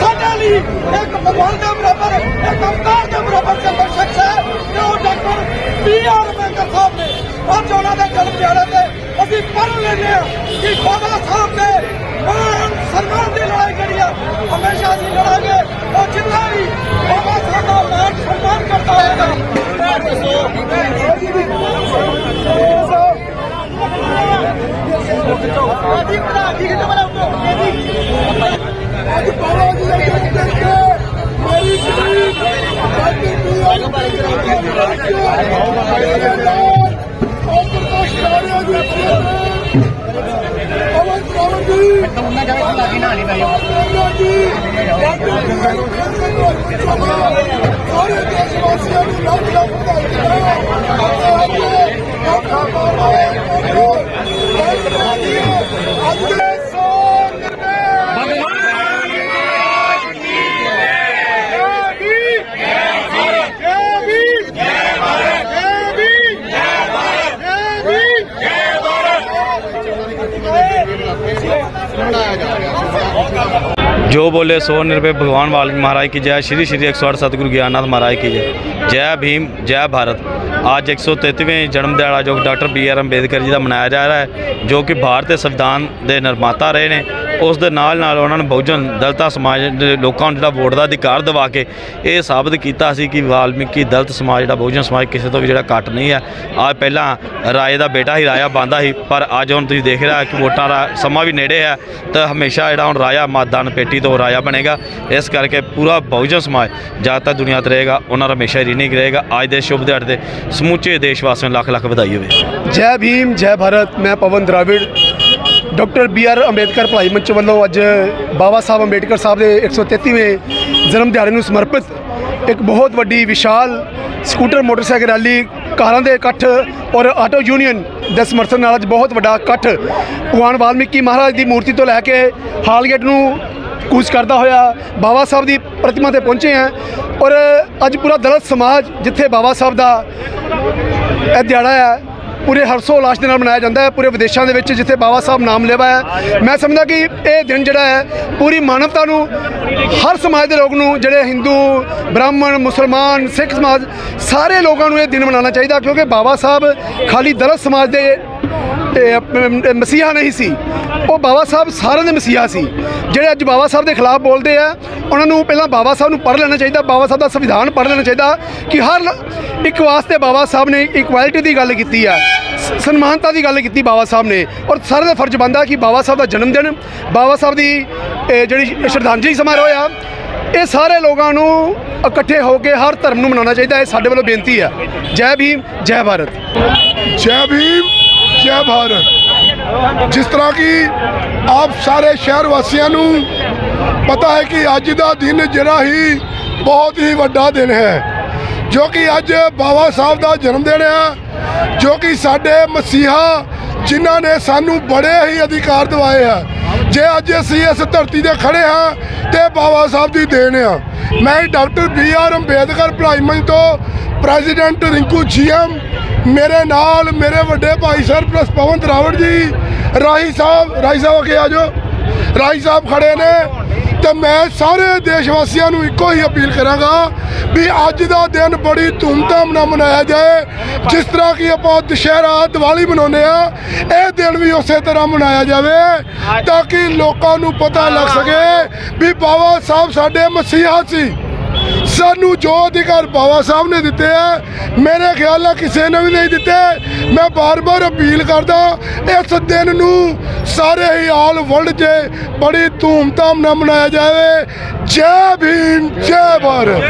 Suddenly, ek Bhagwan Ram Rabar, ek Amkar ਲੈਂਦੇ ਆ ਕਿ ਬਾਬਾ ਸਾਹਿਬ ਦੇ ਮਾਨ ਸਨਮਾਨ ਦੀ ਲੜਾਈ ਜਿਹੜੀ ਆ, ਹਮੇਸ਼ਾ ਅਸੀਂ ਲੜਾਂਗੇ। ਉਹ ਜਿੰਨਾ ਵੀ ਬਾਬਾ ਸਾਹਿਬ ਦਾ ਮਾਨ ਸਨਮਾਨ ਕਰਦਾ ਹੋਵੇਗਾ ਅੱਜ ਬਾਬਾ ਜੀ ਦੇ ਜਨਮ ਮੇਰੀ ਜ਼ਮੀਨ ਬਾਕੀ ਪੀਆ ਉਹ ਸਾਰੇ ਦੇਸ਼ ਵਾਸੀਆਂ ਨੂੰ ਲੱਖ ਲੱਖ ਵਧਾਈਆਂ जो बोले सो निर्भय भगवान वाल्मीकि महाराज की जय श्री श्री 108 सतगुरु ज्ञाननाथ महाराज की जय जय भीम जय भारत आज 133वें ਜਨਮ ਦਿਹਾੜਾ ਜੋ doctor B R Ambedkar ji ਦਾ ਮਨਾਇਆ ਜਾ ਰਿਹਾ ਹੈ ਜੋ ਕਿ ਭਾਰਤ ਦੇ ਸੰਵਿਧਾਨ ਦੇ ਨਿਰਮਾਤਾ ਰਹੇ ਨੇ ਉਸ ਦੇ ਨਾਲ ਨਾਲ ਉਹਨਾਂ ਨੇ ਬਹੁਜਨ ਦਲਿਤਾਂ ਸਮਾਜ ਦੇ ਲੋਕਾਂ ਨੂੰ ਜਿਹੜਾ ਵੋਟ ਦਾ ਅਧਿਕਾਰ ਦਿਵਾ ਕੇ ਇਹ ਸਾਬਤ ਕੀਤਾ ਸੀ ਕਿ ਵਾਲਮੀਕੀ ਦਲਤ ਸਮਾਜ ਜਿਹੜਾ ਬਹੁਜਨ ਸਮਾਜ ਕਿਸੇ ਤੋਂ ਵੀ ਜਿਹੜਾ ਘੱਟ ਨਹੀਂ ਹੈ। ਆ ਪਹਿਲਾਂ ਰਾਏ ਦਾ ਬੇਟਾ ਹੀ ਰਾਜਾ ਬੰਦਾ ਸੀ, ਪਰ ਅੱਜ ਹੁਣ ਤੁਸੀਂ ਦੇਖ ਰਿਹਾ ਕਿ ਵੋਟਾਂ ਦਾ ਸਮਾਂ ਵੀ ਨੇੜੇ ਹੈ ਤਾਂ ਹਮੇਸ਼ਾ ਜਿਹੜਾ ਹੁਣ ਰਾਜਾ ਮਤਦਾਨ ਪੇਟੀ ਤੋਂ ਰਾਜਾ ਬਣੇਗਾ। ਇਸ ਕਰਕੇ ਪੂਰਾ ਬਹੁਜਨ ਸਮਾਜ ਜਦ ਦੁਨੀਆ ਤੇ ਰਹੇਗਾ, ਉਹਨਾਂ ਦਾ ਹਮੇਸ਼ਾ ਰਿਣੀ ਰਹੇਗਾ। ਅੱਜ ਦੇ ਸ਼ੁਭ ਦਿਹਾੜੇ ਤੇ ਸਮੁੱਚੇ ਦੇਸ਼ ਵਾਸੀਆਂ ਨੂੰ ਲੱਖ ਲੱਖ ਵਧਾਈ ਹੋਵੇ। ਜੈ ਭੀਮ, ਜੈ ਭਾਰਤ, ਮੈਂ Pawan Dravid. Doctor B R Ambedkar ਭਲਾਈ ਮੰਚ ਵੱਲੋਂ ਅੱਜ ਬਾਬਾ ਸਾਹਿਬ ਅੰਬੇਦਕਰ ਸਾਹਿਬ ਦੇ 133ਵੇਂ ਜਨਮ ਦਿਹਾੜੇ ਨੂੰ ਸਮਰਪਿਤ ਇੱਕ ਬਹੁਤ ਵੱਡੀ, ਵਿਸ਼ਾਲ ਸਕੂਟਰ ਮੋਟਰਸਾਈਕਲ ਰੈਲੀ ਕਾਰਾਂ ਦੇ ਇਕੱਠ ਔਰ ਆਟੋ ਯੂਨੀਅਨ ਦੇ ਸਮਰਥਨ ਨਾਲ ਅੱਜ ਬਹੁਤ ਵੱਡਾ ਇਕੱਠ ਭਗਵਾਨ ਵਾਲਮੀਕੀ ਮਹਾਰਾਜ ਦੀ ਮੂਰਤੀ ਤੋਂ ਲੈ ਕੇ ਹਾਲਗੇਟ ਨੂੰ ਕੂਚ ਕਰਦਾ ਹੋਇਆ ਬਾਬਾ ਸਾਹਿਬ ਦੀ ਪ੍ਰਤਿਮਾ ਤੇ ਪਹੁੰਚੇ ਹਾਂ ਔਰ ਅੱਜ ਪੂਰਾ ਦਲਤ ਸਮਾਜ ਜਿੱਥੇ ਬਾਬਾ ਸਾਹਿਬ ਦਾ ਇਹ ਦਿਹਾੜਾ ਹੈ ਪੂਰੇ ਹਰਸੋ ਉਲਾਸ ਦੇ ਨਾਲ ਮਨਾਇਆ ਜਾਂਦਾ ਹੈ, ਪੂਰੇ ਵਿਦੇਸ਼ਾਂ ਦੇ ਵਿੱਚ ਜਿੱਥੇ ਬਾਬਾ ਸਾਹਿਬ ਨਾਮ ਲੈਵਾ ਹੈ। ਮੈਂ ਸਮਝਦਾ ਕਿ ਇਹ ਦਿਨ ਜਿਹੜਾ ਹੈ, ਪੂਰੀ ਮਾਨਵਤਾ ਨੂੰ, ਹਰ ਸਮਾਜ ਦੇ ਲੋਕ ਨੂੰ, ਜਿਹੜੇ ਹਿੰਦੂ ਬ੍ਰਾਹਮਣ ਮੁਸਲਮਾਨ ਸਿੱਖ ਸਮਾਜ, ਸਾਰੇ ਲੋਕਾਂ ਨੂੰ ਇਹ ਦਿਨ ਮਨਾਉਣਾ ਚਾਹੀਦਾ, ਕਿਉਂਕਿ ਬਾਬਾ ਸਾਹਿਬ ਖਾਲੀ ਦਲਿਤ ਸਮਾਜ ਦੇ ਮਸੀਹਾ ਨਹੀਂ ਸੀ। ਉਹ ਬਾਬਾ ਸਾਹਿਬ ਸਾਰਿਆਂ ਦੇ ਮਸੀਹਾ ਸੀ। ਜਿਹੜੇ ਅੱਜ ਬਾਬਾ ਸਾਹਿਬ ਦੇ ਖਿਲਾਫ ਬੋਲਦੇ ਆ, ਉਹਨਾਂ ਨੂੰ ਪਹਿਲਾਂ ਬਾਬਾ ਸਾਹਿਬ ਨੂੰ ਪੜ੍ਹ ਲੈਣਾ ਚਾਹੀਦਾ, ਬਾਬਾ ਸਾਹਿਬ ਦਾ ਸੰਵਿਧਾਨ ਪੜ੍ਹ ਲੈਣਾ ਚਾਹੀਦਾ ਕਿ ਹਰ ਇੱਕ ਵਾਸਤੇ ਬਾਬਾ ਸਾਹਿਬ ਨੇ ਇਕੁਐਲਿਟੀ ਦੀ ਗੱਲ ਕੀਤੀ ਆ ਸਨਮਾਨਤਾ ਦੀ ਗੱਲ ਕੀਤੀ ਬਾਬਾ ਸਾਹਿਬ ਨੇ। ਔਰ ਸਾਰਿਆਂ ਦਾ ਫਰਜ਼ ਬਣਦਾ ਕਿ ਬਾਬਾ ਸਾਹਿਬ ਦਾ ਜਨਮ ਦਿਨ, ਬਾਬਾ ਸਾਹਿਬ ਦੀ ਜਿਹੜੀ ਸ਼ਰਧਾਂਜਲੀ ਸਮਾਰੋਹ ਆ, ਇਹ ਸਾਰੇ ਲੋਕਾਂ ਨੂੰ ਇਕੱਠੇ ਹੋ ਕੇ ਹਰ ਧਰਮ ਨੂੰ ਮਨਾਉਣਾ ਚਾਹੀਦਾ, ਇਹ ਸਾਡੇ ਵੱਲੋਂ ਬੇਨਤੀ ਆ। ਜੈ ਭੀਮ, ਜੈ ਭਾਰਤ। ਜੈ ਭੀਮ। ਜੈ ਭਾਰਤ ਜਿਸ ਤਰ੍ਹਾਂ ਕਿ ਆਪ ਸਾਰੇ ਸ਼ਹਿਰ ਵਾਸੀਆਂ ਨੂੰ ਪਤਾ ਹੈ ਕਿ ਅੱਜ ਦਾ ਦਿਨ ਜਿਹੜਾ ਹੀ ਬਹੁਤ ਹੀ ਵੱਡਾ ਦਿਨ ਹੈ, ਜੋ ਕਿ ਅੱਜ ਬਾਬਾ ਸਾਹਿਬ ਦਾ ਜਨਮ ਦਿਨ ਹੈ ਜੋ ਕਿ ਸਾਡੇ ਮਸੀਹਾ ਜਿਨ੍ਹਾਂ ਨੇ ਸਾਨੂੰ ਬੜੇ ਹੀ ਅਧਿਕਾਰ ਦਿਵਾਏ ਆ। ਜੇ ਅੱਜ ਅਸੀਂ ਇਸ ਧਰਤੀ ਤੇ ਖੜੇ ਹਾਂ, ਤੇ ਬਾਬਾ ਸਾਹਿਬ ਦੀ ਦੇਣ ਆ। ਮੈਂ ਡਾਕਟਰ ਬੀ ਆਰ ਅੰਬੇਦਕਰ, ਭਲਾਈ ਤੋਂ ਪ੍ਰੈਜ਼ੀਡੈਂਟ ਰਿੰਕੂ ਜੀਐਮ ਮੇਰੇ ਨਾਲ ਮੇਰੇ ਵੱਡੇ ਭਾਈ ਸਰ ਪਲਸ ਪਵਨ ਦਰਾਵੜ ਜੀ, ਰਾਹੀ ਸਾਹਿਬ ਰਾਹੀ ਸਾਹਿਬ ਅੱਗੇ ਆ ਜਾਓ। ਰਾਹੀ ਸਾਹਿਬ ਖੜੇ ਨੇ ਤੇ ਮੈਂ ਸਾਰੇ ਦੇਸ਼ ਵਾਸੀਆਂ ਨੂੰ ਇੱਕੋ ਹੀ ਅਪੀਲ ਕਰਾਂਗਾ ਵੀ ਅੱਜ ਦਾ ਦਿਨ ਬੜੀ ਧੂਮਧਾਮ ਨਾਲ ਮਨਾਇਆ ਜਾਏ। ਜਿਸ ਤਰ੍ਹਾਂ ਕਿ ਆਪਾਂ ਦੁਸ਼ਹਿਰਾ, ਦੀਵਾਲੀ ਮਨਾਉਂਦੇ ਆ ਇਹ ਦਿਨ ਵੀ ਉਸੇ ਤਰ੍ਹਾਂ ਮਨਾਇਆ ਜਾਵੇ ਤਾਂ ਕਿ ਲੋਕਾਂ ਨੂੰ ਪਤਾ ਲੱਗ ਸਕੇ ਵੀ ਬਾਬਾ ਸਾਹਿਬ ਸਾਡੇ ਮਸੀਹਾ ਸੀ। ਸਾਨੂੰ ਜੋ ਅਧਿਕਾਰ ਬਾਬਾ ਸਾਹਿਬ ਨੇ ਦਿੱਤੇ ਆ, ਮੇਰੇ ਖਿਆਲ ਨਾਲ ਕਿਸੇ ਨੇ ਵੀ ਨਹੀਂ ਦਿੱਤੇ। ਮੈਂ ਬਾਰ-ਬਾਰ ਅਪੀਲ ਕਰਦਾ, ਇਸ ਦਿਨ ਨੂੰ ਸਾਰੇ ਹੀ ਆਲ ਵਰਲਡ 'ਚ ਬੜੀ ਧੂਮਧਾਮ ਨਾਲ ਮਨਾਇਆ ਜਾਵੇ। ਜੈ ਭੀਮ, ਜੈ ਭਾਰਤ।